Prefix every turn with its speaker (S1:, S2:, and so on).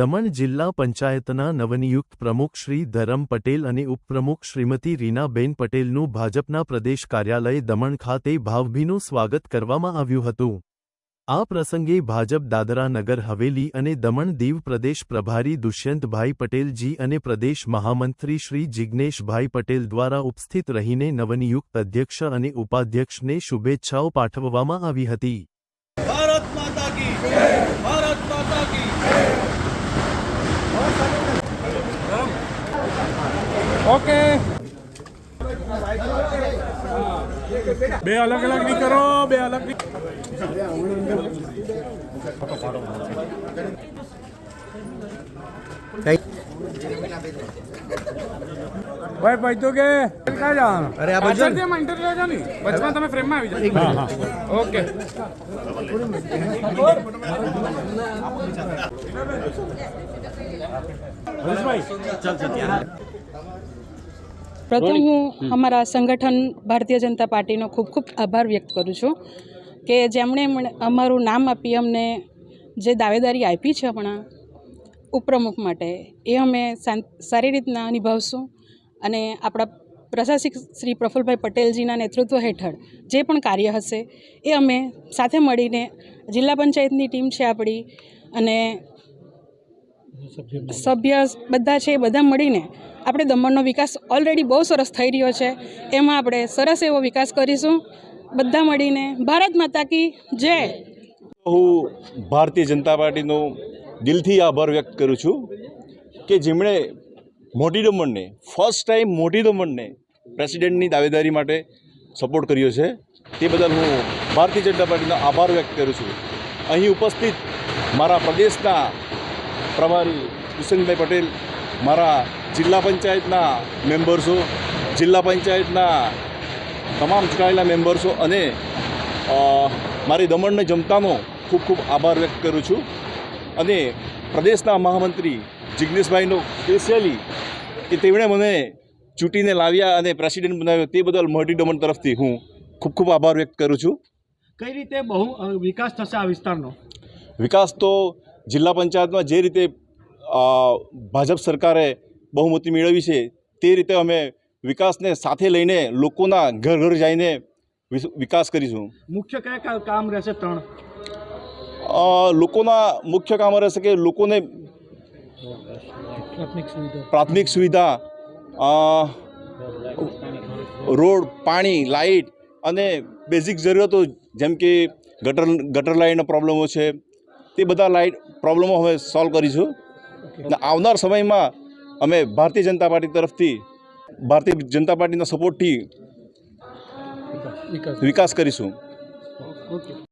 S1: દમણ જિલ્લા પંચાયતના નવનિયુક્ત પ્રમુખ શ્રી ધરમ પટેલ અને ઉપપ્રમુખ શ્રીમતી રીનાબેન પટેલનું ભાજપના પ્રદેશ કાર્યાલય દમણ ખાતે ભાવભીનું સ્વાગત કરવામાં આવ્યું હતું. આ પ્રસંગે ભાજપ દાદરા નગર હવેલી અને દમણ દીવ પ્રદેશ પ્રભારી દુષ્યંતભાઈ પટેલજી અને પ્રદેશ મહામંત્રી શ્રી જિજ્ઞેશભાઈ પટેલ દ્વારા ઉપસ્થિત રહીને નવનિયુક્ત અધ્યક્ષ અને ઉપાધ્યક્ષને શુભેચ્છાઓ પાઠવવામાં આવી હતી.
S2: ઓકે. બે અલગ અલગની કરો બે અલગ ની ભાઈ તો કે ક્યાં જવાનું
S3: અરે આ બાજુ
S2: પાછળથી મંટર લે રહેજો ને. વચમાં તમે ફ્રેમમાં આવી જાઓ. હા હા. ઓકે
S4: પ્રથમ હું અમારા સંગઠન ભારતીય જનતા પાર્ટીનો ખૂબ ખૂબ આભાર વ્યક્ત કરું છું કે જેમણે અમારું નામ આપી અમને જે દાવેદારી આપી છે હમણાં ઉપપ્રમુખ માટે. એ અમે સારી રીતના નિભાવશું. અને આપણા પ્રશાસક શ્રી પ્રફુલભાઈ પટેલજીના નેતૃત્વ હેઠળ જે પણ કાર્ય હશે, એ અમે સાથે મળીને જિલ્લા પંચાયતની ટીમ છે આપણી અને સભ્ય બધા છે એ બધા મળીને આપણે દમણનો વિકાસ ઓલરેડી બહુ સરસ થઈ રહ્યો છે. એમાં આપણે સરસ એવો વિકાસ કરીશું. બધા મળીને ભારત માતા કી જય.
S5: હું ભારતીય જનતા પાર્ટીનો દિલથી આભાર વ્યક્ત કરું છું કે જેમણે મોટી દમણને ફર્સ્ટ ટાઈમ મોટી દમણને પ્રેસિડેન્ટની દાવેદારી માટે સપોર્ટ કર્યો છે. તે બદલ હું ભારતીય જનતા પાર્ટીનો આભાર વ્યક્ત કરું છું. અહીં ઉપસ્થિત મારા પ્રદેશના પ્રભારી દુષ્યંતભાઈ પટેલ, મારા જિલ્લા પંચાયતના મેમ્બર્સો જિલ્લા પંચાયતના તમામ ચૂંટાયેલા મેમ્બર્સો અને મારી દમણને જમતાનો ખૂબ ખૂબ આભાર વ્યક્ત કરું છું. અને પ્રદેશના મહામંત્રી જિજ્ઞેશભાઈનો સ્પેશિયલી કે તેમણે મને ચૂંટીને લાવ્યા અને પ્રેસિડેન્ટ બનાવ્યો તે બદલ મોટી દમણ તરફથી હું ખૂબ ખૂબ આભાર વ્યક્ત કરું છું.
S3: કઈ રીતે બહુ વિકાસ થશે આ વિસ્તારનો?
S5: વિકાસ તો જિલ્લા પંચાયતમાં જે રીતે ભાજપ સરકારે બહુમતી મેળવી છે તે રીતે અમે વિકાસને સાથે લઈને લોકોના ઘર ઘર જઈને વિકાસ કરીશું.
S3: મુખ્ય કયા કામ રહેશે ત્રણ?
S5: લોકોના મુખ્ય કામ રહેશે કે લોકોને પ્રાથમિક સુવિધા. રોડ પાણી લાઇટ અને બેઝિક જરૂરિયાતો જેમ કે ગટર ગટર લાઇનના પ્રોબ્લેમો છે તે બધા લાઇટ પ્રોબ્લેમો હવે સોલ્વ કરીશું. અને આવનાર સમયમાં અમે ભારતીય જનતા પાર્ટી તરફથી ભારતીય જનતા પાર્ટીના સપોર્ટથી વિકાસ. કરીશું.